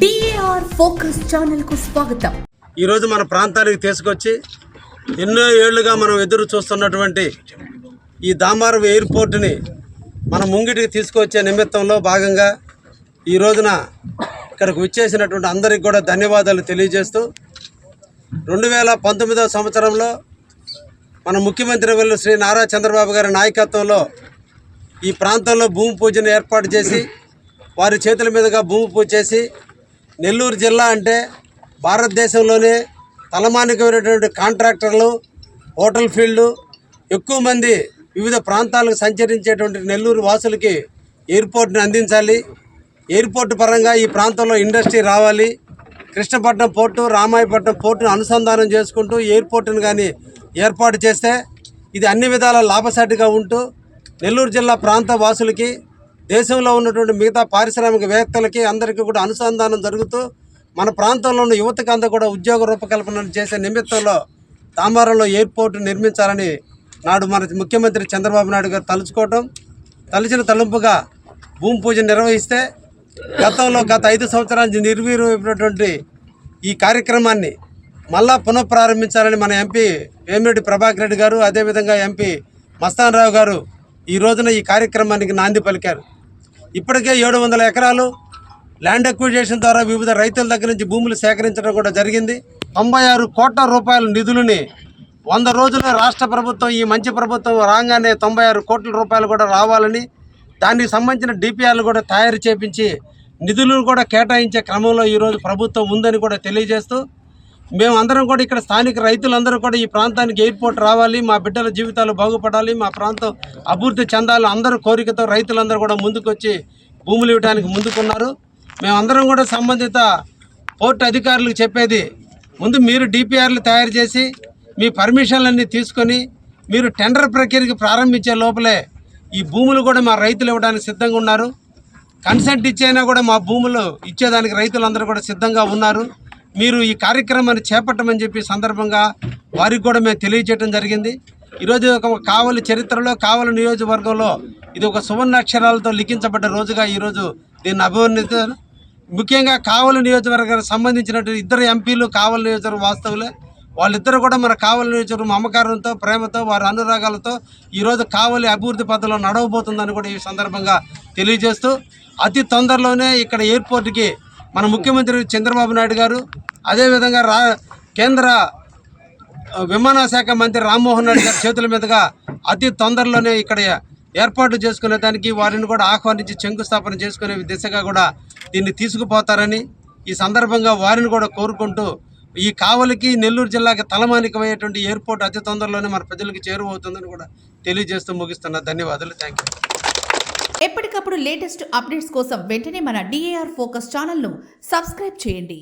DAR focus ఛానల్కు స్వాగతం. ఈరోజు మన ప్రాంతానికి తీసుకొచ్చి ఎన్నో ఏళ్ళుగా మనం ఎదురు చూస్తున్నటువంటి ఈ దామారం ఎయిర్పోర్ట్ని మన ముంగిటికి తీసుకొచ్చే నిమిత్తంలో భాగంగా ఈ రోజున ఇక్కడికి విచ్చేసినటువంటి అందరికి కూడా ధన్యవాదాలు తెలియజేస్తూ రెండు వేల పంతొమ్మిదవ సంవత్సరంలో మన ముఖ్యమంత్రి వల్ల శ్రీ నారా చంద్రబాబు గారి నాయకత్వంలో ఈ ప్రాంతంలో భూమి పూజను ఏర్పాటు చేసి వారి చేతుల మీదుగా భూమి పూజ చేసి నెల్లూరు జిల్లా అంటే భారతదేశంలోనే తలమానికమైనటువంటి కాంట్రాక్టర్లు హోటల్ ఫీల్డ్ ఎక్కువ మంది వివిధ ప్రాంతాలకు సంచరించేటువంటి నెల్లూరు వాసులకి ఎయిర్పోర్ట్ని అందించాలి. ఎయిర్పోర్ట్ పరంగా ఈ ప్రాంతంలో ఇండస్ట్రీ రావాలి. కృష్ణపట్నం పోర్టు రామాయపట్నం పోర్టును అనుసంధానం చేసుకుంటూ ఎయిర్పోర్టును కానీ ఏర్పాటు చేస్తే ఇది అన్ని విధాల లాభసాటిగా ఉంటూ నెల్లూరు జిల్లా ప్రాంత వాసులకి దేశంలో ఉన్నటువంటి మిగతా పారిశ్రామికవేత్తలకి అందరికీ కూడా అనుసంధానం జరుగుతూ మన ప్రాంతంలో ఉన్న యువతకు అంతా కూడా ఉద్యోగ రూపకల్పన చేసే నిమిత్తంలో తాంబారంలో ఎయిర్పోర్ట్ నిర్మించాలని నాడు మన ముఖ్యమంత్రి చంద్రబాబు నాయుడు గారు తలుచుకోవటం తలిచిన తలంపుగా భూమి పూజ నిర్వహిస్తే గతంలో గత ఐదు సంవత్సరాల నుంచి నిర్వీర్యమైనటువంటి ఈ కార్యక్రమాన్ని మళ్ళా పునఃప్రారంభించాలని మన ఎంపీ వేమిరెడ్డి ప్రభాకర్ రెడ్డి గారు అదేవిధంగా ఎంపీ మస్తాన్ రావు గారు ఈ రోజున ఈ కార్యక్రమానికి నాంది పలికారు. ఇప్పటికే ఏడు వందల ఎకరాలు ల్యాండ్ అక్విజేషన్ ద్వారా వివిధ రైతుల దగ్గర నుంచి భూములు సేకరించడం కూడా జరిగింది. తొంభై ఆరు కోట్ల రూపాయల నిధులని వంద రోజుల్లో రాష్ట్ర ప్రభుత్వం ఈ మంచి ప్రభుత్వం రాగానే తొంభై ఆరు కోట్ల రూపాయలు కూడా రావాలని దానికి సంబంధించిన డిపిఆర్లు కూడా తయారు చేపించి నిధులను కూడా కేటాయించే క్రమంలో ఈరోజు ప్రభుత్వం ఉందని కూడా తెలియజేస్తూ మేము అందరం కూడా ఇక్కడ స్థానిక రైతులందరూ కూడా ఈ ప్రాంతానికి ఎయిర్పోర్ట్ రావాలి మా బిడ్డల జీవితాలు బాగుపడాలి మా ప్రాంతం అభివృద్ధి చెందాలి అందరూ కోరికతో రైతులందరూ కూడా ముందుకొచ్చి భూములు ఇవ్వడానికి ముందుకున్నారు. మేమందరం కూడా సంబంధిత పోర్టు అధికారులకు చెప్పేది ముందు మీరు డిపిఆర్లు తయారు చేసి మీ పర్మిషన్లన్నీ తీసుకొని మీరు టెండర్ ప్రక్రియకి ప్రారంభించే లోపలే ఈ భూములు కూడా మా రైతులు ఇవ్వడానికి సిద్ధంగా ఉన్నారు. కన్సెంట్ ఇచ్చైనా కూడా మా భూములు ఇచ్చేదానికి రైతులందరూ కూడా సిద్ధంగా ఉన్నారు. మీరు ఈ కార్యక్రమాన్ని చేపట్టమని చెప్పి సందర్భంగా వారికి కూడా మేము తెలియజేయడం జరిగింది. ఈరోజు ఒక కావలి చరిత్రలో కావలి నియోజకవర్గంలో ఇది ఒక సువర్ణ అక్షరాలతో లిఖించబడ్డ రోజుగా ఈరోజు దీన్ని అభివర్ణించారు. ముఖ్యంగా కావలి నియోజకవర్గానికి సంబంధించినటువంటి ఇద్దరు ఎంపీలు కావలి నియోజకవర్గ వాస్తవులే. వాళ్ళిద్దరు కూడా మన కావలి నియోజకవర్గం మమకారంతో ప్రేమతో వారి అనురాగాలతో ఈరోజు కావలి అభివృద్ధి పథంలో నడవబోతుందని కూడా ఈ సందర్భంగా తెలియజేస్తూ అతి తొందరలోనే ఇక్కడ ఎయిర్పోర్ట్కి మన ముఖ్యమంత్రి చంద్రబాబు నాయుడు గారు అదేవిధంగా రా కేంద్ర విమానాశాఖ మంత్రి రామ్మోహన్ రెడ్డి గారి చేతుల మీదుగా అతి తొందరలోనే ఇక్కడ ఏర్పాటు చేసుకునే దానికి వారిని కూడా ఆహ్వానించి శంకుస్థాపన చేసుకునే దిశగా కూడా దీన్ని తీసుకుపోతారని ఈ సందర్భంగా వారిని కూడా కోరుకుంటూ ఈ కావలికి నెల్లూరు జిల్లాకి తలమానికమయ్యేటువంటి ఎయిర్పోర్ట్ అతి తొందరలోనే మన ప్రజలకు చేరువవుతుందని కూడా తెలియజేస్తూ ముగిస్తున్నా ధన్యవాదాలు. థ్యాంక్ యూ ఎప్పటికప్పుడు లేటెస్ట్ అప్డేట్స్ కోసం వెంటనే మన డిఏఆర్ ఫోకస్ ఛానల్ను సబ్స్క్రైబ్ చేయండి.